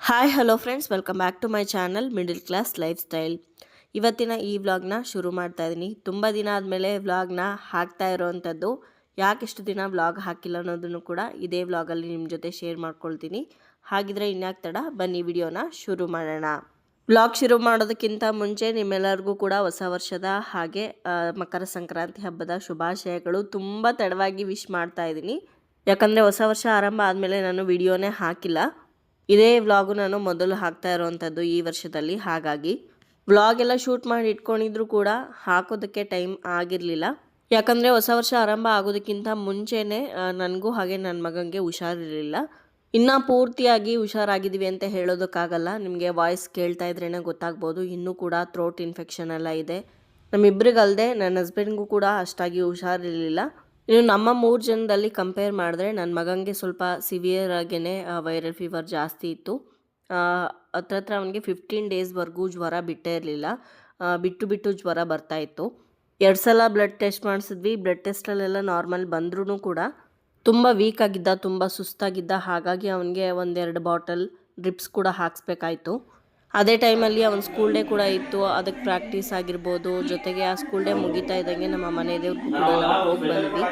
Hi hello friends welcome back to my channel middle class lifestyle ಇವತ್ತಿನ ಈ ವ್ಲಾಗ್ನ ಶುರು ಮಾಡ್ತಾ ಇದ್ದೀನಿ ತುಂಬ ದಿನ ಆದಮೇಲೆ ವ್ಲಾಗ್ನ ಹಾಕ್ತಾ ಇರೋವಂಥದ್ದು ಯಾಕೆ ಇಷ್ಟು ದಿನ ವ್ಲಾಗ್ ಹಾಕಿಲ್ಲ ಅನ್ನೋದನ್ನು ಕೂಡ ಇದೇ ವ್ಲಾಗಲ್ಲಿ ನಿಮ್ಮ ಜೊತೆ ಶೇರ್ ಮಾಡ್ಕೊಳ್ತೀನಿ. ಹಾಗಿದ್ರೆ ಇನ್ಯಾಕೆ ತಡ? ಬನ್ನಿ ವಿಡಿಯೋನ ಶುರು ಮಾಡೋಣ. ವ್ಲಾಗ್ ಶುರು ಮಾಡೋದಕ್ಕಿಂತ ಮುಂಚೆ ನಿಮ್ಮೆಲ್ಲರಿಗೂ ಕೂಡ ಹೊಸ ವರ್ಷದ ಹಾಗೆ ಮಕರ ಸಂಕ್ರಾಂತಿ ಹಬ್ಬದ ಶುಭಾಶಯಗಳು ತುಂಬ ತಡವಾಗಿ ವಿಶ್ ಮಾಡ್ತಾ ಇದ್ದೀನಿ. ಯಾಕಂದರೆ ಹೊಸ ವರ್ಷ ಆರಂಭ ಆದಮೇಲೆ ನಾನು ವಿಡಿಯೋನೇ ಹಾಕಿಲ್ಲ. ಇದೇ ವ್ಲಾಗು ನಾನು ಮೊದಲು ಹಾಕ್ತಾ ಇರುವಂಥದ್ದು ಈ ವರ್ಷದಲ್ಲಿ, ಹಾಗಾಗಿ ವ್ಲಾಗ್ ಎಲ್ಲ ಶೂಟ್ ಮಾಡಿ ಇಟ್ಕೊಂಡಿದ್ರು ಕೂಡ ಹಾಕೋದಕ್ಕೆ ಟೈಮ್ ಆಗಿರಲಿಲ್ಲ. ಯಾಕಂದರೆ ಹೊಸ ವರ್ಷ ಆರಂಭ ಆಗೋದಕ್ಕಿಂತ ಮುಂಚೆನೇ ನನಗೂ ಹಾಗೆ ನನ್ನ ಮಗನಿಗೆ ಹುಷಾರಿರಲಿಲ್ಲ. ಇನ್ನೂ ಪೂರ್ತಿಯಾಗಿ ಹುಷಾರಾಗಿದ್ದೀವಿ ಅಂತ ಹೇಳೋದಕ್ಕಾಗಲ್ಲ. ನಿಮಗೆ ವಾಯ್ಸ್ ಕೇಳ್ತಾ ಇದ್ರೇ ಗೊತ್ತಾಗ್ಬೋದು. ಇನ್ನೂ ಕೂಡ ಥ್ರೋಟ್ ಇನ್ಫೆಕ್ಷನ್ ಎಲ್ಲ ಇದೆ. ನಮ್ಮಿಬ್ಬರಿಗಲ್ಲದೆ ನನ್ನ ಹಸ್ಬೆಂಡ್ಗೂ ಕೂಡ ಅಷ್ಟಾಗಿ ಹುಷಾರಿರಲಿಲ್ಲ. ಇನ್ನು ನಮ್ಮ ಮೂರು ಜನದಲ್ಲಿ ಕಂಪೇರ್ ಮಾಡಿದ್ರೆ ನನ್ನ ಮಗನಿಗೆ ಸ್ವಲ್ಪ ಸಿವಿಯರ್ ಆಗೇ ವೈರಲ್ ಫೀವರ್ ಜಾಸ್ತಿ ಇತ್ತು. ಹತ್ರ ಹತ್ರ ಅವನಿಗೆ ಫಿಫ್ಟೀನ್ ಡೇಸ್ವರೆಗೂ ಜ್ವರ ಬಿಟ್ಟೇ ಇರಲಿಲ್ಲ. ಬಿಟ್ಟು ಬಿಟ್ಟು ಜ್ವರ ಬರ್ತಾ ಇತ್ತು. ಎರಡು ಸಲ ಬ್ಲಡ್ ಟೆಸ್ಟ್ ಮಾಡಿಸಿದ್ವಿ. ಬ್ಲಡ್ ಟೆಸ್ಟಲ್ಲೆಲ್ಲ ನಾರ್ಮಲ್ ಬಂದ್ರೂ ಕೂಡ ತುಂಬ ವೀಕ್ ಆಗಿದ್ದ, ತುಂಬ ಸುಸ್ತಾಗಿದ್ದ, ಹಾಗಾಗಿ ಅವನಿಗೆ ಒಂದೆರಡು ಬಾಟಲ್ ಡ್ರಿಪ್ಸ್ ಕೂಡ ಹಾಕಿಸ್ಬೇಕಾಯ್ತು. ಅದೇ ಟೈಮಲ್ಲಿ ಅವನ ಸ್ಕೂಲ್ ಡೇ ಕೂಡ ಇತ್ತು, ಅದಕ್ಕೆ ಪ್ರಾಕ್ಟೀಸ್ ಆಗಿರ್ಬೋದು. ಜೊತೆಗೆ ಆ ಸ್ಕೂಲ್ ಡೇ ಮುಗಿತಾ ಇದ್ದಂಗೆ ನಮ್ಮ ಮನೆ ಕೂಡ ಹೋಗಿ ಬಂದ್ವಿ.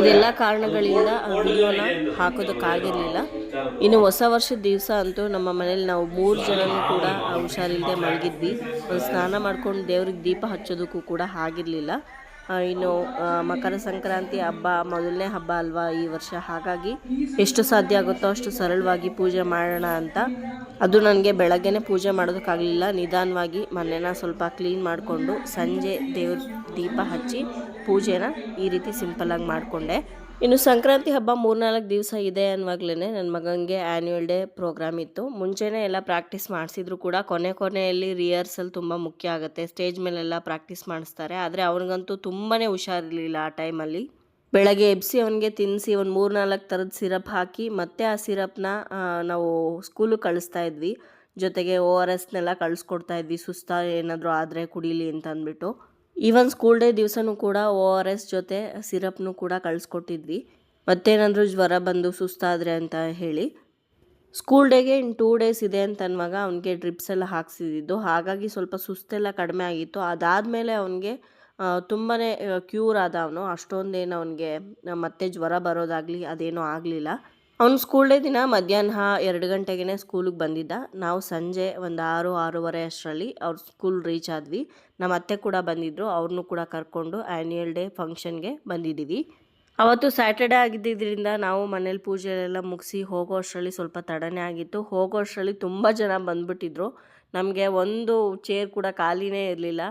ಇದೆಲ್ಲ ಕಾರಣಗಳಿಂದ ಆ ವಿಡಿಯೋನ ಹಾಕೋದಕ್ಕಾಗಿರಲಿಲ್ಲ ಇನ್ನು ಹೊಸ ವರ್ಷದ ದಿವಸ ಅಂತೂ ನಮ್ಮ ಮನೇಲಿ ನಾವು ಮೂರು ಜನನೂ ಕೂಡ ಹುಷಾರಿಲ್ಲದೆ ಮಲಗಿದ್ವಿ. ಸ್ನಾನ ಮಾಡ್ಕೊಂಡು ದೇವ್ರಿಗೆ ದೀಪ ಹಚ್ಚೋದಕ್ಕೂ ಕೂಡ ಆಗಿರಲಿಲ್ಲ. ಇನ್ನು ಮಕರ ಸಂಕ್ರಾಂತಿ ಹಬ್ಬ ಮೊದಲನೇ ಹಬ್ಬ ಅಲ್ವಾ ಈ ವರ್ಷ? ಹಾಗಾಗಿ ಎಷ್ಟು ಸಾಧ್ಯ ಆಗುತ್ತೋ ಅಷ್ಟು ಸರಳವಾಗಿ ಪೂಜೆ ಮಾಡೋಣ ಅಂತ. ಅದು ನನಗೆ ಬೆಳಗ್ಗೆನೆ ಪೂಜೆ ಮಾಡೋದಕ್ಕಾಗಲಿಲ್ಲ. ನಿಧಾನವಾಗಿ ಮನೆನ ಸ್ವಲ್ಪ ಕ್ಲೀನ್ ಮಾಡಿಕೊಂಡು ಸಂಜೆ ದೇವ್ರ ದೀಪ ಹಚ್ಚಿ ಪೂಜೆನ ಈ ರೀತಿ ಸಿಂಪಲ್ಲಾಗಿ ಮಾಡಿಕೊಂಡೆ. ಇನ್ನು ಸಂಕ್ರಾಂತಿ ಹಬ್ಬ ಮೂರ್ನಾಲ್ಕು ದಿವಸ ಇದೆ ಅನ್ನುವಾಗ್ಲೇ ನನ್ನ ಮಗನಿಗೆ ಆ್ಯನ್ಯುವಲ್ ಡೇ ಪ್ರೋಗ್ರಾಮ್ ಇತ್ತು. ಮುಂಚೆನೇ ಎಲ್ಲ ಪ್ರಾಕ್ಟೀಸ್ ಮಾಡಿಸಿದ್ರು ಕೂಡ. ಕೊನೆ ಕೊನೆಯಲ್ಲಿ ರಿಹರ್ಸಲ್ ತುಂಬ ಮುಖ್ಯ ಆಗುತ್ತೆ. ಸ್ಟೇಜ್ ಮೇಲೆಲ್ಲ ಪ್ರಾಕ್ಟೀಸ್ ಮಾಡಿಸ್ತಾರೆ. ಆದರೆ ಅವನಿಗಂತೂ ತುಂಬಾ ಹುಷಾರಿರಲಿಲ್ಲ ಆ ಟೈಮಲ್ಲಿ ಬೆಳಗ್ಗೆ ಎಬ್ಸಿ ಅವನಿಗೆ ತಿನ್ನಿಸಿ ಒಂದು ಮೂರು ನಾಲ್ಕು ಥರದ ಸಿರಪ್ ಹಾಕಿ ಮತ್ತೆ ಆ ಸಿರಪ್ನ ನಾವು ಸ್ಕೂಲಿಗೆ ಕಳಿಸ್ತಾ ಇದ್ವಿ. ಜೊತೆಗೆ ಓ ಆರ್ ಎಸ್ನೆಲ್ಲ ಕಳಿಸ್ಕೊಡ್ತಾ ಇದ್ವಿ. ಸುಸ್ತ ಏನಾದರೂ ಆದರೆ ಕುಡೀಲಿ ಅಂತ ಅಂದ್ಬಿಟ್ಟು ಈವನ್ ಸ್ಕೂಲ್ ಡೇ ದಿವಸನೂ ಕೂಡ ಓ ಆರ್ ಎಸ್ ಜೊತೆ ಸಿರಪ್ನು ಕೂಡ ಕಳಿಸ್ಕೊಟ್ಟಿದ್ವಿ. ಮತ್ತೇನಾದರೂ ಜ್ವರ ಬಂದು ಸುಸ್ತಾದರೆ ಅಂತ ಹೇಳಿ. ಸ್ಕೂಲ್ ಡೇಗೆ ಇನ್ನು ಟೂ ಡೇಸ್ ಇದೆ ಅಂತ ಅನ್ನುವಾಗ ಅವನಿಗೆ ಡ್ರಿಪ್ಸ್ ಎಲ್ಲ ಹಾಕ್ಸಿದ್ದು ಹಾಗಾಗಿ ಸ್ವಲ್ಪ ಸುಸ್ತೆಲ್ಲ ಕಡಿಮೆ ಆಗಿತ್ತು. ಅದಾದಮೇಲೆ ಅವನಿಗೆ ತುಂಬಾ ಕ್ಯೂರ್ ಆದ ಅವನು. ಅಷ್ಟೊಂದೇನು ಅವನಿಗೆ ಮತ್ತೆ ಜ್ವರ ಬರೋದಾಗಲಿ ಅದೇನೂ ಆಗಲಿಲ್ಲ. ಅವ್ನು ಸ್ಕೂಲ್ ಡೇ ದಿನ ಮಧ್ಯಾಹ್ನ ಎರಡು ಗಂಟೆಗೆ ಸ್ಕೂಲಿಗೆ ಬಂದಿದ್ದ. ನಾವು ಸಂಜೆ ಒಂದು ಆರು, ಆರೂವರೆ ಅಷ್ಟರಲ್ಲಿ ಅವ್ರ ಸ್ಕೂಲ್ ರೀಚ್ ಆದ್ವಿ. ನಮ್ಮ ಅತ್ತೆ ಕೂಡ ಬಂದಿದ್ದರು ಅವ್ರನ್ನೂ ಕೂಡ ಕರ್ಕೊಂಡು ಆ್ಯನ್ಯುಯಲ್ ಡೇ ಫಂಕ್ಷನ್ಗೆ ಬಂದಿದ್ದೀವಿ. ಅವತ್ತು ಸ್ಯಾಟರ್ಡೇ ಆಗಿದ್ದರಿಂದ ನಾವು ಮನೇಲಿ ಪೂಜೆ ಎಲ್ಲ ಮುಗಿಸಿ ಹೋಗೋ ಅಷ್ಟರಲ್ಲಿ ಸ್ವಲ್ಪ ತಡನೇ ಆಗಿತ್ತು. ಹೋಗೋ ಅಷ್ಟರಲ್ಲಿ ತುಂಬ ಜನ ಬಂದ್ಬಿಟ್ಟಿದ್ರು. ನಮಗೆ ಒಂದು ಚೇರ್ ಕೂಡ ಖಾಲಿನೇ ಇರಲಿಲ್ಲ.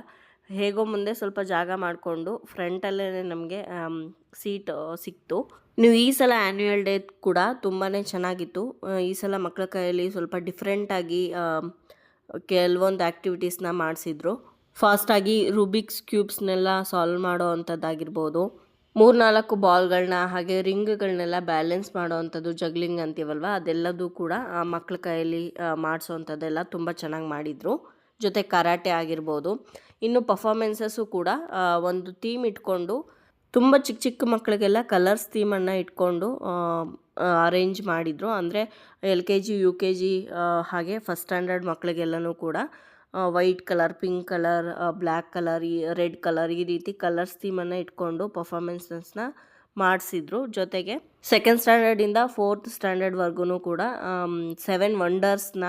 ಹೇಗೋ ಮುಂದೆ ಸ್ವಲ್ಪ ಜಾಗ ಮಾಡಿಕೊಂಡು ಫ್ರಂಟಲ್ಲೇ ನಮಗೆ ಸೀಟ್ ಸಿಕ್ತು. ನೀವು ಈ ಸಲ ಆ್ಯನ್ಯುಯಲ್ ಡೇ ಕೂಡ ತುಂಬಾ ಚೆನ್ನಾಗಿತ್ತು. ಈ ಸಲ ಮಕ್ಕಳ ಕೈಯಲ್ಲಿ ಸ್ವಲ್ಪ ಡಿಫ್ರೆಂಟಾಗಿ ಕೆಲವೊಂದು ಆ್ಯಕ್ಟಿವಿಟೀಸ್ನ ಮಾಡಿಸಿದ್ರು. ಫಾಸ್ಟಾಗಿ ರೂಬಿಕ್ಸ್ ಕ್ಯೂಬ್ಸ್ನೆಲ್ಲ ಸಾಲ್ವ್ ಮಾಡೋ ಅಂಥದ್ದಾಗಿರ್ಬೋದು ಮೂರ್ನಾಲ್ಕು ಬಾಲ್ಗಳನ್ನ ಹಾಗೆ ರಿಂಗ್ಗಳನ್ನೆಲ್ಲ ಬ್ಯಾಲೆನ್ಸ್ ಮಾಡೋ ಅಂಥದ್ದು ಜಗ್ಲಿಂಗ್ ಅಂತೀವಲ್ವ? ಅದೆಲ್ಲದೂ ಕೂಡ, ಆ ಮಕ್ಕಳ ಕೈಯಲ್ಲಿ ಮಾಡಿಸೋ ಅಂಥದ್ದೆಲ್ಲ ತುಂಬ ಚೆನ್ನಾಗಿ ಮಾಡಿದರು. ಜೊತೆ ಕರಾಟೆ ಆಗಿರ್ಬೋದು. ಇನ್ನು ಪರ್ಫಾಮೆನ್ಸಸ್ಸು ಕೂಡ ಒಂದು ಥೀಮ್ ಇಟ್ಕೊಂಡು, ತುಂಬ ಚಿಕ್ಕ ಚಿಕ್ಕ ಮಕ್ಕಳಿಗೆಲ್ಲ ಕಲರ್ಸ್ ಥೀಮನ್ನು ಇಟ್ಕೊಂಡು ಅರೇಂಜ್ ಮಾಡಿದರು. ಅಂದರೆ L K G, U K G ಹಾಗೆ ಫಸ್ಟ್ ಸ್ಟ್ಯಾಂಡರ್ಡ್ ಮಕ್ಕಳಿಗೆಲ್ಲನೂ ಕೂಡ white colour pink colour black colour ಈ ರೆಡ್ ಕಲರ್ ಈ ರೀತಿ ಕಲರ್ಸ್ ಥೀಮನ್ನು ಇಟ್ಕೊಂಡು ಪರ್ಫಾಮೆನ್ಸಸ್ನ ಮಾಡಿಸಿದ್ರು. ಜೊತೆಗೆ ಸೆಕೆಂಡ್ ಸ್ಟ್ಯಾಂಡರ್ಡಿಂದ ಫೋರ್ತ್ ಸ್ಟ್ಯಾಂಡರ್ಡ್ವರೆಗೂ ಕೂಡ ಸೆವೆನ್ ವಂಡರ್ಸ್ನ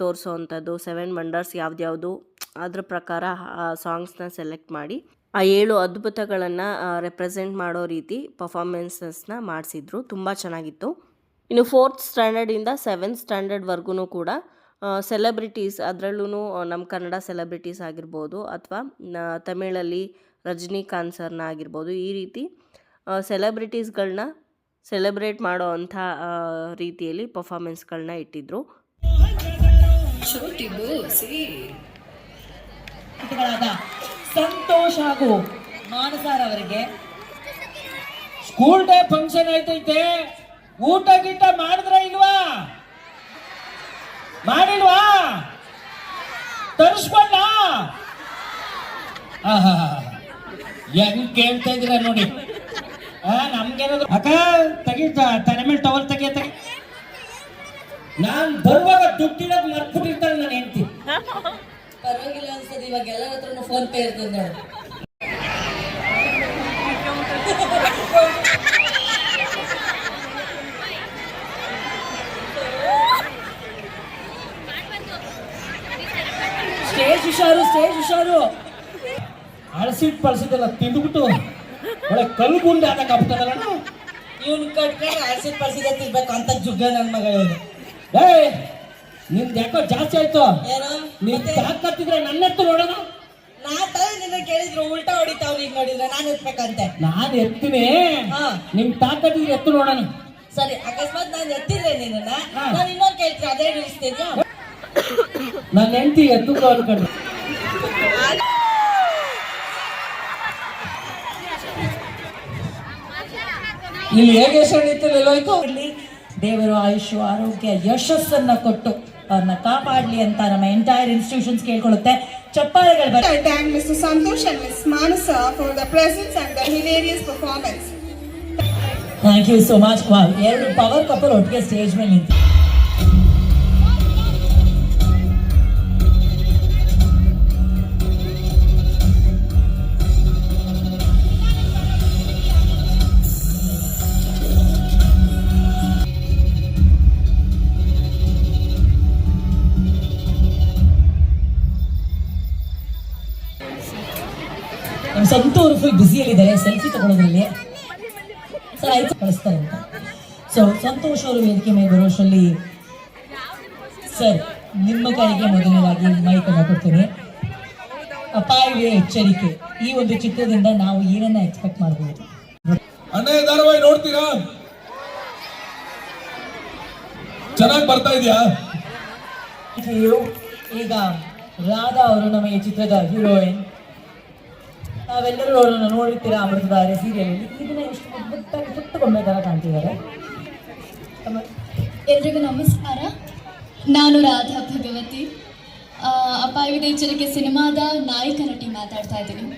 ತೋರಿಸೋವಂಥದ್ದು ಸೆವೆನ್ ವಂಡರ್ಸ್ ಯಾವ್ದ್ಯಾವುದು ಅದ್ರ ಪ್ರಕಾರ ಸಾಂಗ್ಸ್ನ ಸೆಲೆಕ್ಟ್ ಮಾಡಿ ಆ ಏಳು ಅದ್ಭುತಗಳನ್ನು ರೆಪ್ರೆಸೆಂಟ್ ಮಾಡೋ ರೀತಿ ಪರ್ಫಾರ್ಮೆನ್ಸಸ್ನ ಮಾಡಿಸಿದ್ರು. ತುಂಬ ಚೆನ್ನಾಗಿತ್ತು. ಇನ್ನು ಫೋರ್ತ್ ಸ್ಟ್ಯಾಂಡರ್ಡಿಂದ ಸೆವೆಂತ್ ಸ್ಟ್ಯಾಂಡರ್ಡ್ವರೆಗೂ ಕೂಡ ಸೆಲೆಬ್ರಿಟೀಸ್ ಅದರಲ್ಲೂ ನಮ್ಮ ಕನ್ನಡ ಸೆಲೆಬ್ರಿಟೀಸ್ ಆಗಿರ್ಬೋದು ಅಥವಾ ತಮಿಳಲ್ಲಿ ರಜನಿಕಾಂತ್ ಸರ್ನ ಆಗಿರ್ಬೋದು ಈ ರೀತಿ ಸೆಲೆಬ್ರಿಟೀಸ್ಗಳನ್ನ ಸೆಲೆಬ್ರೇಟ್ ಮಾಡೋ ಅಂಥ ಆ, ರೀತಿಯಲ್ಲಿ ಪರ್ಫಾರ್ಮೆನ್ಸ್ಗಳನ್ನ ಇಟ್ಟಿದ್ರು. ಗಳಾದ ಸಂತೋಷ್ ಹಾಗೂ ಮಾನಸಾರ್ ಅವರಿಗೆ. ಸ್ಕೂಲ್ ಡೇ ಫಂಕ್ಷನ್ ಆಯ್ತೈತೆ. ಊಟ ಗೀಟ ಮಾಡಿದ್ರ ಇಲ್ವಾ? ಮಾಡಿಲ್ವಾ? ತರಿಸ್ಕೊಂಡ? ಹೆಂಗ್ ಕೇಳ್ತಾ ಇದೀರ ನೋಡಿ. ನಮ್ಗೇನಾದ್ರು ಅಕ್ಕ ತೆಗಿ ತಲೆ ಮೇಲೆ ಟವಲ್ ತೆಗಿಯ ತೆಗಿ ನಾನ್ ಬರುವಾಗ ದುಡ್ಡಿನ ಮರ್ತ್ಬಿಟ್ಟಿರ್ತಾನೆ ನಾನು ಹೆಂಡ್ತಿ. ಪರವಾಗಿಲ್ಲ ಇವಾಗ ಎಲ್ಲರ ಹತ್ರನು ಫೋನ್ ಪೇ ಇರ್ತದೆ ನೋಡು. ಸ್ಟೇಜ್ ಹುಷಾರು ಸ್ಟೇಜ್ ಹುಷಾರು. ಅಳಸಿಟ್ ಪಳಸಿದೆಲ್ಲ ತಿಂದ್ಬಿಟ್ಟು ಒಳ್ಳೆ ಕಲ್ಲು ಗುಂಡ ಆದಾಗ ಆಗ್ತದಲ್ಲ ಇವ್ನ್ ಕಟ್ಕೊಂಡು ಅಳಸಿಟ್ ಪಳಸಿದೆ ತಿರ್ಬೇಕು ಅಂತ ಜುಗ್ಗ ನನ್ನ ಮಗ ಇವನು. ಏಯ್! ನಿಂದ್ ಯಾಕೋ ಜಾಸ್ತಿ ಆಯ್ತು? ಏನೋ? ನೀನ್ ತಾಕತ್ತಿದ್ರೆ ನನ್ನ ಎತ್ತು ನೋಡೋಣ. ನಾ ತಾನೇ ನಿನ್ನ ಕೇಳಿದ್ರು ಉಲ್ಟಾ ಹೊಡಿತಾವ್ ನೀನ್ ನೋಡಿದ್ರೆ ನಾನು ಎತ್ಬೇಕಂತೆ. ನಾನು ಎತ್ತೀನಿ. ಹಾ. ನಿಮ್ ತಾಕತ್ತಿದ್ರೆ ಎತ್ತು ನೋಡೋಣ. ಸರಿ ಅಕಸ್ಮಾತ್ ನಾನು ಎತ್ತಿದ್ರೆ ನಿನ್ನ ಹಾ. ನಾನು ಇನ್ನೊಂದು ಕೇಳ್ತೀನಿ ಅದೇ ನಿಲ್ಲಿಸ್ತಿದ್ಯಾ? ನನ್ನ ಹೆಂಡತಿ ಎತ್ತು ಅನ್ಕೊಂಡು. ಇಲ್ಲಿ ಹೇಗೆ ಸಣ್ಣಿತ್ತು ಕೊಡ್ಲಿ ದೇವರು ಆಯುಷ್ ಆರೋಗ್ಯ ಯಶಸ್ಸನ್ನ ಕೊಟ್ಟು. ಅವ್ರನ್ನ ಕಾಪಾಡ್ಲಿ ಅಂತ ನಮ್ಮ ಎಂಟೈರ್ ಇನ್ಸ್ಟಿಟ್ಯೂಷನ್ಸ್ ಕೇಳ್ಕೊಳ್ಳುತ್ತೆ. ಚಪ್ಪಾಳೆಗಳು ಬರ್ತಾರೆ I miss Santosh and miss Manasa for the presence and the hilarious performance. Thank you so much wow ಎರಡು ಪವರ್ ಕಪಲ್ ಒಟ್ಟಿಗೆ ಸ್ಟೇಜ್ ಮೇಲೆ ನಿಂತು ಸಂತೂರು ಫುಲ್ ಬ್ಯುಸಿಯಲ್ಲಿದ್ದಾರೆ ಸೆಲ್ಫಿ ತಗೊಳ್ಳೋದ್ರಲ್ಲಿ ಸರ್ ಆಯ್ತು ಕಳಿಸ್ತಾರೆ ಅಂತ. ಸೊ ಸಂತೋಷ್ ಅವರು ವೇದಿಕೆ ಮೇಲೆ ಬರೋಷಲ್ಲಿ ಸರ್ ನಿಮ್ಮ ಕೈಗೆ ಮೊದಲನೇದಾಗಿ ಮೈಕ್ ಅನ್ನು ಕೊಡ್ತೀನಿ. ಅಪಾಯವೇ ಎಚ್ಚರಿಕೆ. ಈ ಒಂದು ಚಿತ್ರದಿಂದ ನಾವು ಏನನ್ನ ಎಕ್ಸ್ಪೆಕ್ಟ್ ಮಾಡಬಹುದು ಅಣ್ಣಯ್ಯ ಧಾರಾವಾಹಿ ನೋಡ್ತೀರಾ? ಚೆನ್ನಾಗಿ ಬರ್ತಾ ಇದೆಯಾ? ಈಗ ರಾಧಾ ಅವರು ನಮ್ಮ ಈ ಚಿತ್ರದ ಹೀರೋಯಿನ್ ನಾವೆಲ್ಲರೂ ಅವರನ್ನು ನೋಡಿರ್ತೀರಾ ಅಮೃತಧಾರೆ ಸೀರಿಯಲ್ ಇದನ್ನ ಎಷ್ಟು ಅದ್ಭುತವಾಗಿ ಪುಟ್ಟ ಥರ ತರ ಕಾಣ್ತಿದ್ದಾರೆ. ಎಲ್ರಿಗೂ ನಮಸ್ಕಾರ. ನಾನು ರಾಧಾ ಭಗವತಿ. ಅಪಾಯವಿದೆ ಎಚ್ಚರಿಕೆ ಸಿನಿಮಾದ ನಾಯಕ ನಟಿ ಮಾತಾಡ್ತಾ ಇದ್ದೀನಿ.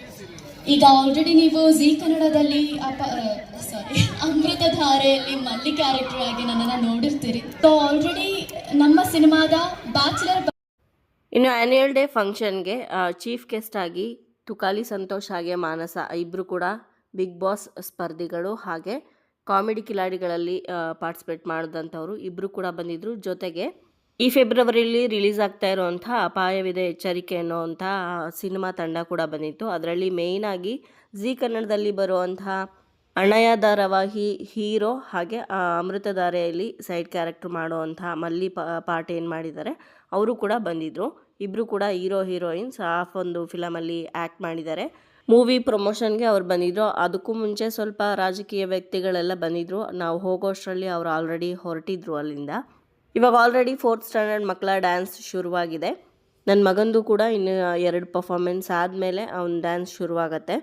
ಈಗ ಆಲ್ರೆಡಿ ನೀವು ಜಿ ಕನ್ನಡದಲ್ಲಿ ಅಪ ಸಾರಿ ಅಮೃತಧಾರೆಯಲ್ಲಿ ಮಲ್ಲಿ ಕ್ಯಾರೆಕ್ಟರ್ ಆಗಿ ನನ್ನನ್ನು ನೋಡಿರ್ತೀರಿ. ಸೊ ಆಲ್ರೆಡಿ ನಮ್ಮ ಸಿನಿಮಾದ ಬ್ಯಾಚುಲರ್ ಇನ್ನು ಆ್ಯನ್ಯುಯಲ್ ಡೇ ಫಂಕ್ಷನ್ಗೆ ಚೀಫ್ ಗೆಸ್ಟ್ ಆಗಿ ತುಕಾಲಿ ಸಂತೋಷ್ ಹಾಗೆ ಮಾನಸ ಇಬ್ಬರು ಕೂಡ ಬಿಗ್ ಬಾಸ್ ಸ್ಪರ್ಧಿಗಳು. ಹಾಗೆ ಕಾಮಿಡಿ ಕಿಲಾಡಿಗಳಲ್ಲಿ ಪಾರ್ಟಿಸಿಪೇಟ್ ಮಾಡಿದಂಥವ್ರು ಇಬ್ಬರು ಕೂಡ ಬಂದಿದ್ದರು ಜೊತೆಗೆ ಈ ಫೆಬ್ರವರಿಯಲ್ಲಿ ರಿಲೀಸ್ ಆಗ್ತಾ ಇರುವಂಥ ಅಪಾಯವಿದೆ ಎಚ್ಚರಿಕೆ ಅನ್ನೋವಂಥ ಸಿನಿಮಾ ತಂಡ ಕೂಡ ಬಂದಿತ್ತು. ಅದರಲ್ಲಿ ಮೇಯ್ನಾಗಿ ಜಿ ಕನ್ನಡದಲ್ಲಿ ಬರುವಂತಹ ಅಣ್ಣಯ್ಯ ಧಾರಾವಾಹಿ ಹೀರೋ ಹಾಗೆ ಅಮೃತಧಾರೆಯಲ್ಲಿ ಸೈಡ್ ಕ್ಯಾರೆಕ್ಟರ್ ಮಾಡುವಂಥ ಮಲ್ಲಿ ಪಾರ್ಟ್ ಏನು ಮಾಡಿದ್ದಾರೆ, ಅವರು ಕೂಡ ಬಂದಿದ್ದರು ಇಬ್ಬರು ಕೂಡ ಹೀರೋ, ಹೀರೋಯಿನ್ಸ್ ಆಫ್ ಒಂದು ಫಿಲಮಲ್ಲಿ ಆ್ಯಕ್ಟ್ ಮಾಡಿದ್ದಾರೆ. ಮೂವಿ ಪ್ರಮೋಷನ್ಗೆ ಅವ್ರು ಬಂದಿದ್ದರು ಅದಕ್ಕೂ ಮುಂಚೆ ಸ್ವಲ್ಪ ರಾಜಕೀಯ ವ್ಯಕ್ತಿಗಳೆಲ್ಲ ಬಂದಿದ್ದರು ನಾವು ಹೋಗೋಷ್ಟರಲ್ಲಿ ಅವ್ರು ಆಲ್ರೆಡಿ ಹೊರಟಿದ್ರು ಅಲ್ಲಿಂದ. ಇವಾಗ ಆಲ್ರೆಡಿ ಫೋರ್ತ್ ಸ್ಟ್ಯಾಂಡರ್ಡ್ ಮಕ್ಕಳ ಡ್ಯಾನ್ಸ್ ಶುರುವಾಗಿದೆ. ನನ್ನ ಮಗಂದು ಕೂಡ ಇನ್ನು ಎರಡು ಪರ್ಫಾರ್ಮೆನ್ಸ್ ಆದಮೇಲೆ ಅವನ ಡ್ಯಾನ್ಸ್ ಶುರುವಾಗತ್ತೆ.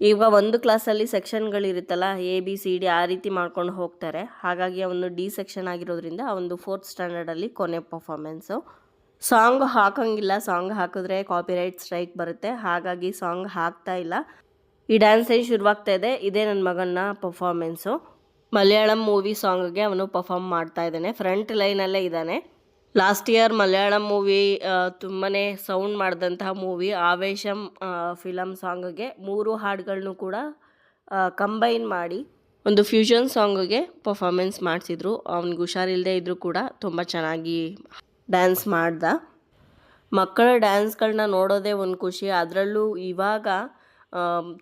ಈಗ ಒಂದು ಕ್ಲಾಸಲ್ಲಿ ಸೆಕ್ಷನ್ಗಳಿರುತ್ತಲ್ಲ ಎ, ಬಿ, ಸಿ, ಡಿ ಆ ರೀತಿ ಮಾಡ್ಕೊಂಡು ಹೋಗ್ತಾರೆ. ಹಾಗಾಗಿ ಅವನು ಡಿ ಸೆಕ್ಷನ್ ಆಗಿರೋದ್ರಿಂದ ಅವನು ಫೋರ್ತ್ ಸ್ಟ್ಯಾಂಡರ್ಡಲ್ಲಿ ಕೊನೆ ಪರ್ಫಾರ್ಮೆನ್ಸು. ಸಾಂಗ್ ಹಾಕಂಗಿಲ್ಲ, ಸಾಂಗ್ ಹಾಕಿದ್ರೆ ಕಾಪಿರೈಟ್ ಸ್ಟ್ರೈಕ್ ಬರುತ್ತೆ. ಹಾಗಾಗಿ ಸಾಂಗ್ ಹಾಕ್ತಾ ಇಲ್ಲ. ಈ ಡ್ಯಾನ್ಸ್ ಏನು ಶುರುವಾಗ್ತಾ ಇದೆ, ಇದೇ ನನ್ನ ಮಗನ ಪರ್ಫಾರ್ಮೆನ್ಸು. ಮಲಯಾಳಂ ಮೂವಿ ಸಾಂಗ್ಗೆ ಅವನು ಪರ್ಫಾರ್ಮ್ ಮಾಡ್ತಾ ಇದ್ದಾನೆ. ಫ್ರಂಟ್ ಲೈನಲ್ಲೇ ಇದ್ದಾನೆ. ಲಾಸ್ಟ್ ಇಯರ್ ಮಲಯಾಳಂ ಮೂವಿ ತುಂಬಾ ಸೌಂಡ್ ಮಾಡಿದಂತಹ ಮೂವಿ ಆವೇಶಂ ಫಿಲಮ್ ಸಾಂಗ್ಗೆ ಮೂರು ಹಾಡುಗಳನ್ನು ಕೂಡ ಕಂಬೈನ್ ಮಾಡಿ ಒಂದು ಫ್ಯೂಷನ್ ಸಾಂಗ್ಗೆ ಪರ್ಫಾಮೆನ್ಸ್ ಮಾಡಿಸಿದ್ರು. ಅವ್ನಿಗೆ ಹುಷಾರಿಲ್ಲದೆ ಇದ್ದರೂ ಕೂಡ ತುಂಬ ಚೆನ್ನಾಗಿ ಡ್ಯಾನ್ಸ್ ಮಾಡ್ದ. ಮಕ್ಕಳ ಡ್ಯಾನ್ಸ್ಗಳನ್ನ ನೋಡೋದೇ ಒಂದು ಖುಷಿ. ಅದರಲ್ಲೂ ಇವಾಗ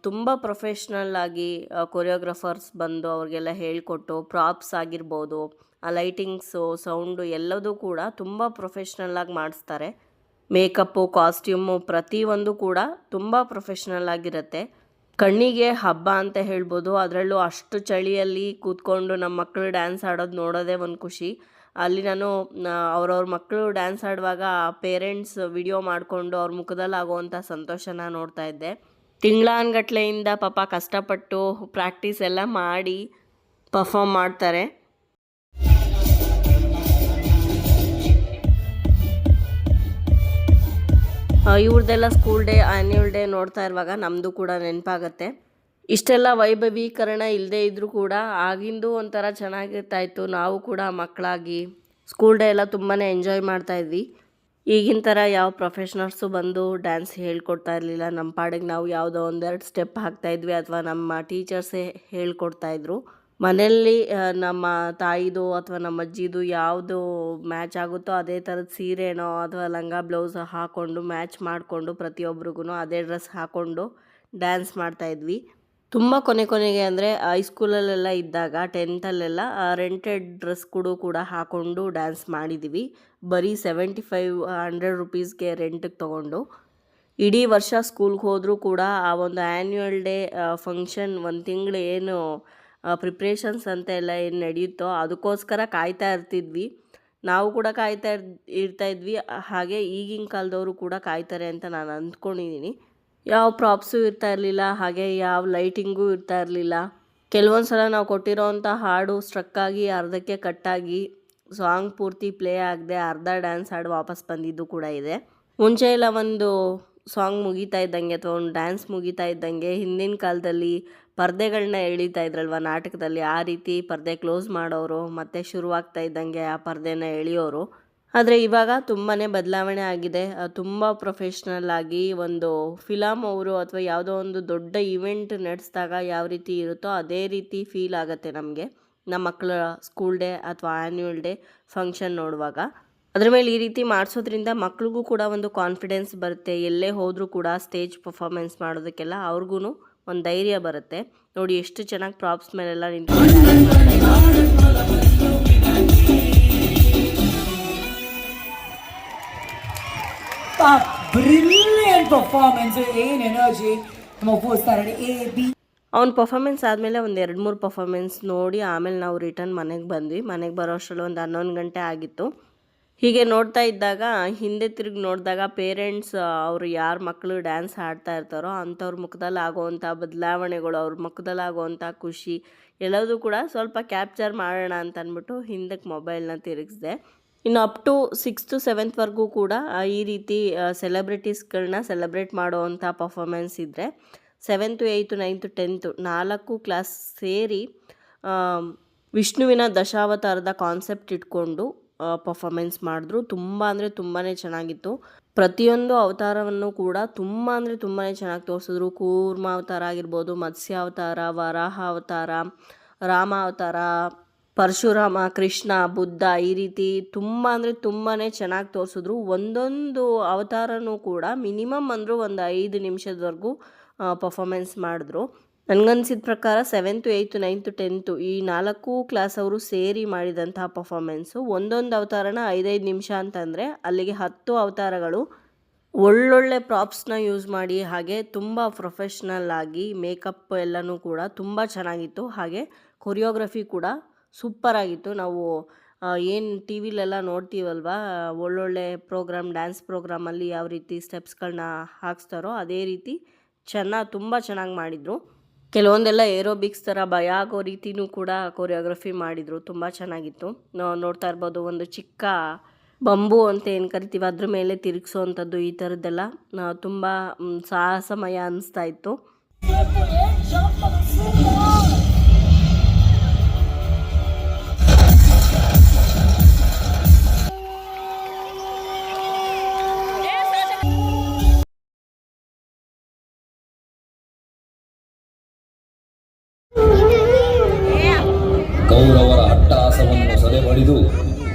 ತುಂಬ ಪ್ರೊಫೆಷ್ನಲ್ ಆಗಿ ಕೊರಿಯೋಗ್ರಫರ್ಸ್ ಬಂದು ಅವ್ರಿಗೆಲ್ಲ ಹೇಳಿಕೊಟ್ಟು ಪ್ರಾಪ್ಸ್ ಆಗಿರ್ಬೋದು. ಆ ಲೈಟಿಂಗ್ಸು, ಸೌಂಡು ಎಲ್ಲದೂ ಕೂಡ ತುಂಬ ಪ್ರೊಫೆಷ್ನಲ್ಲಾಗಿ ಮಾಡಿಸ್ತಾರೆ. ಮೇಕಪ್ಪು, ಕಾಸ್ಟ್ಯೂಮು ಪ್ರತಿಯೊಂದು ಕೂಡ ತುಂಬ ಪ್ರೊಫೆಷ್ನಲ್ ಆಗಿರುತ್ತೆ. ಕಣ್ಣಿಗೆ ಹಬ್ಬ ಅಂತ ಹೇಳ್ಬೋದು. ಅದರಲ್ಲೂ ಅಷ್ಟು ಚಳಿಯಲ್ಲಿ ಕೂತ್ಕೊಂಡು ನಮ್ಮ ಮಕ್ಕಳು ಡ್ಯಾನ್ಸ್ ಆಡೋದು ನೋಡೋದೇ ಒಂದು ಖುಷಿ. ಅಲ್ಲಿ ನಾನು ಅವ್ರವ್ರ ಮಕ್ಕಳು ಡ್ಯಾನ್ಸ್ ಆಡುವಾಗ ಪೇರೆಂಟ್ಸ್ ವಿಡಿಯೋ ಮಾಡಿಕೊಂಡು ಅವ್ರ ಮುಖದಲ್ಲಿ ಆಗುವಂಥ ಸಂತೋಷನ ನೋಡ್ತಾ ಇದ್ದೆ. ತಿಂಗಳಾನ್ಗಟ್ಲೆಯಿಂದ ಪಾಪ ಕಷ್ಟಪಟ್ಟು ಪ್ರಾಕ್ಟೀಸ್ ಎಲ್ಲ ಮಾಡಿ ಪರ್ಫಾಮ್ ಮಾಡ್ತಾರೆ. ಇವ್ರದ್ದೆಲ್ಲ ಸ್ಕೂಲ್ ಡೇ ಆ್ಯನ್ಯುವಲ್ ಡೇ ನೋಡ್ತಾ ಇರುವಾಗ ನಮ್ಮದು ಕೂಡ ನೆನಪಾಗತ್ತೆ. ಇಷ್ಟೆಲ್ಲ ವೈಭವೀಕರಣ ಇಲ್ಲದೆ ಇದ್ದರೂ ಕೂಡ ಆಗಿಂದು ಒಂಥರ ಚೆನ್ನಾಗಿರ್ತಾ ಇತ್ತು ನಾವು ಕೂಡ ಮಕ್ಕಳಾಗಿ ಸ್ಕೂಲ್ ಡೇ ಎಲ್ಲ ತುಂಬಾ ಎಂಜಾಯ್ ಮಾಡ್ತಾ ಇದ್ವಿ. ಈಗಿನ ಥರ ಯಾವ ಪ್ರೊಫೆಷ್ನಲ್ಸು ಬಂದು ಡ್ಯಾನ್ಸ್ ಹೇಳ್ಕೊಡ್ತಾ ಇರಲಿಲ್ಲ. ನಮ್ಮ ಪಾಡಿಗೆ ನಾವು ಯಾವುದೋ ಒಂದೆರಡು ಸ್ಟೆಪ್ ಹಾಕ್ತಾಯಿದ್ವಿ ಅಥವಾ ನಮ್ಮ ಟೀಚರ್ಸೇ ಹೇಳ್ಕೊಡ್ತಾ ಇದ್ರು. ಮನೆಯಲ್ಲಿ ನಮ್ಮ ತಾಯಿದು ಅಥವಾ ನಮ್ಮ ಅಜ್ಜಿದು ಯಾವುದು ಮ್ಯಾಚ್ ಆಗುತ್ತೋ ಅದೇ ಥರದ ಸೀರೆನೋ ಅಥವಾ ಲಂಗ ಬ್ಲೌಸ್ ಹಾಕ್ಕೊಂಡು ಮ್ಯಾಚ್ ಮಾಡಿಕೊಂಡು ಪ್ರತಿಯೊಬ್ರಿಗೂ ಅದೇ ಡ್ರೆಸ್ ಹಾಕ್ಕೊಂಡು ಡ್ಯಾನ್ಸ್ ಮಾಡ್ತಾಯಿದ್ವಿ ತುಂಬ ಕೊನೆ ಕೊನೆಗೆ ಅಂದರೆ ಹೈಸ್ಕೂಲಲ್ಲೆಲ್ಲ ಇದ್ದಾಗ ಟೆಂತಲ್ಲೆಲ್ಲ ರೆಂಟೆಡ್ ಡ್ರೆಸ್ ಕೂಡ ಕೂಡ ಹಾಕ್ಕೊಂಡು ಡ್ಯಾನ್ಸ್ ಮಾಡಿದ್ದೀವಿ ಬರೀ ಸೆವೆಂಟಿ ಫೈವ್ ಹಂಡ್ರೆಡ್ ರುಪೀಸ್ಗೆ ರೆಂಟಿಗೆ ತೊಗೊಂಡು. ಇಡೀ ವರ್ಷ ಸ್ಕೂಲ್ಗೆ ಹೋದರೂ ಕೂಡ ಆ ಒಂದು ಆ್ಯನ್ಯುವಲ್ ಡೇ ಫಂಕ್ಷನ್ ಒಂದು ತಿಂಗಳು ಏನು ಪ್ರಿಪ್ರೇಷನ್ಸ್ ಅಂತ ಎಲ್ಲ ಏನು ನಡೆಯುತ್ತೋ ಅದಕ್ಕೋಸ್ಕರ ಕಾಯ್ತಾ ಇರ್ತಿದ್ವಿ. ನಾವು ಕೂಡ ಕಾಯ್ತಾ ಇರ್, ಇರ್ತಾ ಇದ್ವಿ. ಹಾಗೆ ಈಗಿನ ಕಾಲದವರು ಕೂಡ ಕಾಯ್ತಾರೆ ಅಂತ ನಾನು ಅಂದ್ಕೊಂಡಿದ್ದೀನಿ ಯಾವ ಪ್ರಾಪ್ಸು ಇರ್ತಾ ಇರಲಿಲ್ಲ, ಹಾಗೆ ಯಾವ ಲೈಟಿಂಗೂ ಇರ್ತಾ ಇರಲಿಲ್ಲ. ಕೆಲವೊಂದು ಸಲ ನಾವು ಕೊಟ್ಟಿರೋವಂಥ ಹಾಡು ಸ್ಟ್ರಕ್ಕಾಗಿ ಅರ್ಧಕ್ಕೆ ಕಟ್ಟಾಗಿ ಸಾಂಗ್ ಪೂರ್ತಿ ಪ್ಲೇ ಆಗದೆ ಅರ್ಧ ಡ್ಯಾನ್ಸ್ ಹಾಡು ವಾಪಸ್ ಬಂದಿದ್ದು ಕೂಡ ಇದೆ. ಮುಂಚೆ ಎಲ್ಲ ಒಂದು ಸಾಂಗ್ ಮುಗೀತಾ ಇದ್ದಂಗೆ ಅಥವಾ ಒಂದು ಡ್ಯಾನ್ಸ್ ಮುಗೀತಾ ಇದ್ದಂಗೆ ಹಿಂದಿನ ಕಾಲದಲ್ಲಿ ಪರ್ದೆಗಳನ್ನ ಎಳಿತಾ ಇದ್ರಲ್ವ? ನಾಟಕದಲ್ಲಿ ಆ ರೀತಿ ಪರ್ದೆ ಕ್ಲೋಸ್ ಮಾಡೋರು, ಮತ್ತೆ ಶುರುವಾಗ್ತಾ ಇದ್ದಂಗೆ ಆ ಪರ್ದೆನ ಎಳೆಯೋರು. ಆದರೆ ಇವಾಗ ತುಂಬಾ ಬದಲಾವಣೆ ಆಗಿದೆ. ತುಂಬ ಪ್ರೊಫೆಷ್ನಲ್ ಆಗಿ ಒಂದು ಫಿಲಮ್ ಅವರು ಅಥವಾ ಯಾವುದೋ ಒಂದು ದೊಡ್ಡ ಇವೆಂಟ್ ನಡೆಸಿದಾಗ ಯಾವ ರೀತಿ ಇರುತ್ತೋ ಅದೇ ರೀತಿ ಫೀಲ್ ಆಗುತ್ತೆ ನಮಗೆ. ನಮ್ಮ ಮಕ್ಕಳ ಸ್ಕೂಲ್ ಡೇ ಅಥವಾ ಆ್ಯನ್ಯುವಲ್ ಡೇ ಫಂಕ್ಷನ್ ನೋಡುವಾಗ. ಅದ್ರ ಮೇಲೆ ಈ ರೀತಿ ಮಾಡಿಸೋದ್ರಿಂದ ಮಕ್ಳಿಗೂ ಕೂಡ ಒಂದು ಕಾನ್ಫಿಡೆನ್ಸ್ ಬರುತ್ತೆ. ಎಲ್ಲೇ ಹೋದರೂ ಕೂಡ ಸ್ಟೇಜ್ ಪರ್ಫಾರ್ಮೆನ್ಸ್ ಮಾಡೋದಕ್ಕೆಲ್ಲ ಅವ್ರಿಗೂ ಒಂದು ಧೈರ್ಯ ಬರುತ್ತೆ. ನೋಡಿ ಎಷ್ಟು ಚೆನ್ನಾಗಿ ಪ್ರಾಪ್ಸ್ ಮೇಲೆಲ್ಲ ನಿಂತ್ಕೊಂಡು ಅವ್ನ. ಬ್ರಿಲಿಯಂಟ್ ಪರ್ಫಾರ್ಮೆನ್ಸ್ ಏನ್ ಎನರ್ಜಿ ನಮ್ಮ ಕೂರಿಸ್ತಾರೆ ಎ ಬಿ ಅವ್ನ ಪರ್ಫಾಮೆನ್ಸ್ ಆದಮೇಲೆ ಒಂದು ಎರಡು ಮೂರು ಪರ್ಫಾರ್ಮೆನ್ಸ್ ನೋಡಿ ಆಮೇಲೆ ನಾವು ರಿಟರ್ನ್ ಮನೆಗೆ ಬಂದ್ವಿ. ಮನೆಗೆ ಬರೋ ಅಷ್ಟರಲ್ಲಿ ಒಂದು ಹನ್ನೊಂದು ಗಂಟೆ ಆಗಿತ್ತು. ಹೀಗೆ ನೋಡ್ತಾ ಇದ್ದಾಗ, ಹಿಂದೆ ತಿರುಗಿ ನೋಡಿದಾಗ ಪೇರೆಂಟ್ಸ್ ಅವರು ಯಾರ ಮಕ್ಕಳು ಡ್ಯಾನ್ಸ್ ಆಡ್ತಾ ಇರ್ತಾರೋ ಅಂಥವ್ರ ಮುಖದಲ್ಲಿ ಆಗೋವಂಥ ಬದಲಾವಣೆಗಳು, ಅವ್ರ ಮುಖದಲ್ಲಿ ಆಗೋವಂಥ ಖುಷಿ ಎಲ್ಲದೂ ಕೂಡ ಸ್ವಲ್ಪ ಕ್ಯಾಪ್ಚರ್ ಮಾಡೋಣ ಅಂತ ಅಂದ್ಬಿಟ್ಟು ಹಿಂದಕ್ಕೆ ಮೊಬೈಲ್ನ ತಿರುಗಿಸಿದೆ. ಇನ್ನು ಅಪ್ ಟು ಸಿಕ್ಸ್ತು ಸೆವೆಂತ್ವರೆಗೂ ಕೂಡ ಈ ರೀತಿ ಸೆಲೆಬ್ರಿಟೀಸ್ಗಳನ್ನ ಸೆಲೆಬ್ರೇಟ್ ಮಾಡೋವಂಥ ಪರ್ಫಾಮೆನ್ಸ್ ಇದ್ದರೆ ಸೆವೆಂತು ಏಯ್ತು ನೈನ್ತು ಟೆಂತು ನಾಲ್ಕು ಕ್ಲಾಸ್ ಸೇರಿ ವಿಷ್ಣುವಿನ ದಶಾವತಾರದ ಕಾನ್ಸೆಪ್ಟ್ ಇಟ್ಕೊಂಡು ಪರ್ಫಾಮೆನ್ಸ್ ಮಾಡಿದ್ರು. ತುಂಬ ಅಂದರೆ ತುಂಬಾ ಚೆನ್ನಾಗಿತ್ತು. ಪ್ರತಿಯೊಂದು ಅವತಾರವನ್ನು ಕೂಡ ತುಂಬ ಅಂದರೆ ತುಂಬಾ ಚೆನ್ನಾಗಿ ತೋರಿಸಿದ್ರು. ಕೂರ್ಮ ಅವತಾರ ಆಗಿರ್ಬೋದು, ಮತ್ಸ್ಯ ಅವತಾರ, ವರಾಹ ಅವತಾರ, ರಾಮ ಅವತಾರ, ಪರಶುರಾಮ, ಕೃಷ್ಣ, ಬುದ್ಧ ಈ ರೀತಿ ತುಂಬ ಅಂದರೆ ತುಂಬಾ ಚೆನ್ನಾಗಿ ತೋರಿಸಿದ್ರು. ಒಂದೊಂದು ಅವತಾರನೂ ಕೂಡ ಮಿನಿಮಮ್ ಅಂದರೂ ಒಂದು ಐದು ನಿಮಿಷದವರೆಗೂ ಪರ್ಫಾರ್ಮೆನ್ಸ್ ಮಾಡಿದ್ರು. ನನಗನ್ಸಿದ ಪ್ರಕಾರ ಸೆವೆಂತು ಏಯ್ತು ನೈನ್ತು ಟೆಂತು ಈ ನಾಲ್ಕು ಕ್ಲಾಸ್ ಅವರು ಸೇರಿ ಮಾಡಿದಂತಹ ಪರ್ಫಾಮೆನ್ಸು ಒಂದೊಂದು ಅವತಾರನ ಐದೈದು ನಿಮಿಷ ಅಂತಂದರೆ ಅಲ್ಲಿಗೆ ಹತ್ತು ಅವತಾರಗಳು ಒಳ್ಳೊಳ್ಳೆ ಪ್ರಾಪ್ಸ್ನ ಯೂಸ್ ಮಾಡಿ ಹಾಗೆ ತುಂಬ ಪ್ರೊಫೆಷ್ನಲ್ ಆಗಿ ಮೇಕಪ್ ಎಲ್ಲನೂ ಕೂಡ ತುಂಬ ಚೆನ್ನಾಗಿತ್ತು. ಹಾಗೆ ಕೊರಿಯೋಗ್ರಫಿ ಕೂಡ ಸೂಪರ್ ಆಗಿತ್ತು. ನಾವು ಏನು ಟಿ ವಿಲೆಲ್ಲ ನೋಡ್ತೀವಲ್ವ, ಒಳ್ಳೊಳ್ಳೆ ಪ್ರೋಗ್ರಾಮ್ ಡ್ಯಾನ್ಸ್ ಪ್ರೋಗ್ರಾಮಲ್ಲಿ ಯಾವ ರೀತಿ ಸ್ಟೆಪ್ಸ್ಗಳನ್ನ ಹಾಕ್ಸ್ತಾರೋ ಅದೇ ರೀತಿ ಚೆನ್ನಾಗಿ, ತುಂಬ ಚೆನ್ನಾಗಿ ಮಾಡಿದರು. ಕೆಲವೊಂದೆಲ್ಲ ಏರೋಬಿಕ್ಸ್ ಥರ ಭಯ ಆಗೋ ರೀತಿನೂ ಕೂಡ ಕೊರಿಯೋಗ್ರಫಿ ಮಾಡಿದರು. ತುಂಬ ಚೆನ್ನಾಗಿತ್ತು. ನಾವು ನೋಡ್ತಾ ಇರ್ಬೋದು, ಒಂದು ಚಿಕ್ಕ ಬಂಬು ಅಂತ ಏನು ಕರಿತೀವಿ, ಅದ್ರ ಮೇಲೆ ತಿರುಗಿಸೋವಂಥದ್ದು ಈ ಥರದ್ದೆಲ್ಲ ತುಂಬ ಸಾಹಸಮಯ ಅನ್ನಿಸ್ತಾ ಇತ್ತು.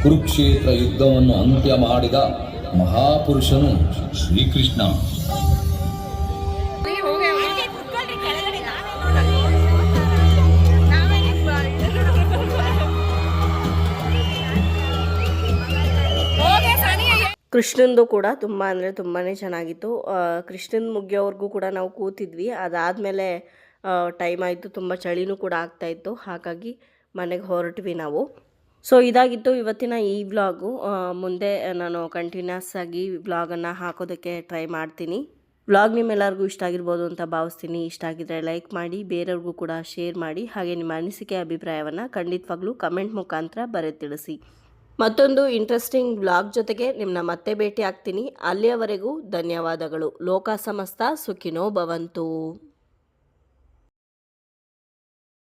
ಕುರುಕ್ಷೇತ್ರ ಯುದ್ಧವನ್ನು ಅಂತ್ಯ ಮಾಡಿದ ಮಹಾಪುರುಷನು ಶ್ರೀಕೃಷ್ಣ. ಕೃಷ್ಣಂದು ಕೂಡ ತುಂಬ ಅಂದರೆ ತುಂಬಾ ಚೆನ್ನಾಗಿತ್ತು. ಕೃಷ್ಣನ್ ಮುಗಿಯೋವರೆಗೂ ಕೂಡ ನಾವು ಕೂತಿದ್ವಿ. ಅದಾದಮೇಲೆ ಟೈಮ್ ಆಯಿತು. ತುಂಬ ಚಳಿನೂ ಕೂಡ ಆಗ್ತಾಯಿತ್ತು ಹಾಗಾಗಿ ಮನೆಗೆ ಹೊರಟ್ವಿ ನಾವು. ಸೊ ಇದಾಗಿತ್ತು ಇವತ್ತಿನ ಈ ವ್ಲಾಗು. ಮುಂದೆ ನಾನು ಕಂಟಿನ್ಯೂಸ್ ಆಗಿ ವ್ಲಾಗನ್ನು ಹಾಕೋದಕ್ಕೆ ಟ್ರೈ ಮಾಡ್ತೀನಿ. ವ್ಲಾಗ್ ನಿಮ್ಮೆಲ್ಲರಿಗೂ ಇಷ್ಟ ಆಗಿರ್ಬೋದು ಅಂತ ಭಾವಿಸ್ತೀನಿ. ಇಷ್ಟ ಆಗಿದ್ರೆ ಲೈಕ್ ಮಾಡಿ, ಬೇರೆಯವ್ರಿಗೂ ಕೂಡ ಶೇರ್ ಮಾಡಿ, ಹಾಗೆ ನಿಮ್ಮ ಅನಿಸಿಕೆ, ಅಭಿಪ್ರಾಯವನ್ನು ಖಂಡಿತವಾಗ್ಲೂ ಕಮೆಂಟ್ ಮುಖಾಂತರ ಬರೆ ತಿಳಿಸಿ ಮತ್ತೊಂದು ಇಂಟ್ರೆಸ್ಟಿಂಗ್ ವ್ಲಾಗ್ ಜೊತೆಗೆ ನಿಮ್ಮನ್ನ ಮತ್ತೆ ಭೇಟಿ ಆಗ್ತೀನಿ ಅಲ್ಲಿಯವರೆಗೂ ಧನ್ಯವಾದಗಳು. ಲೋಕ ಸಮಸ್ತ ಸುಖಿನೋ ಭವಂತು.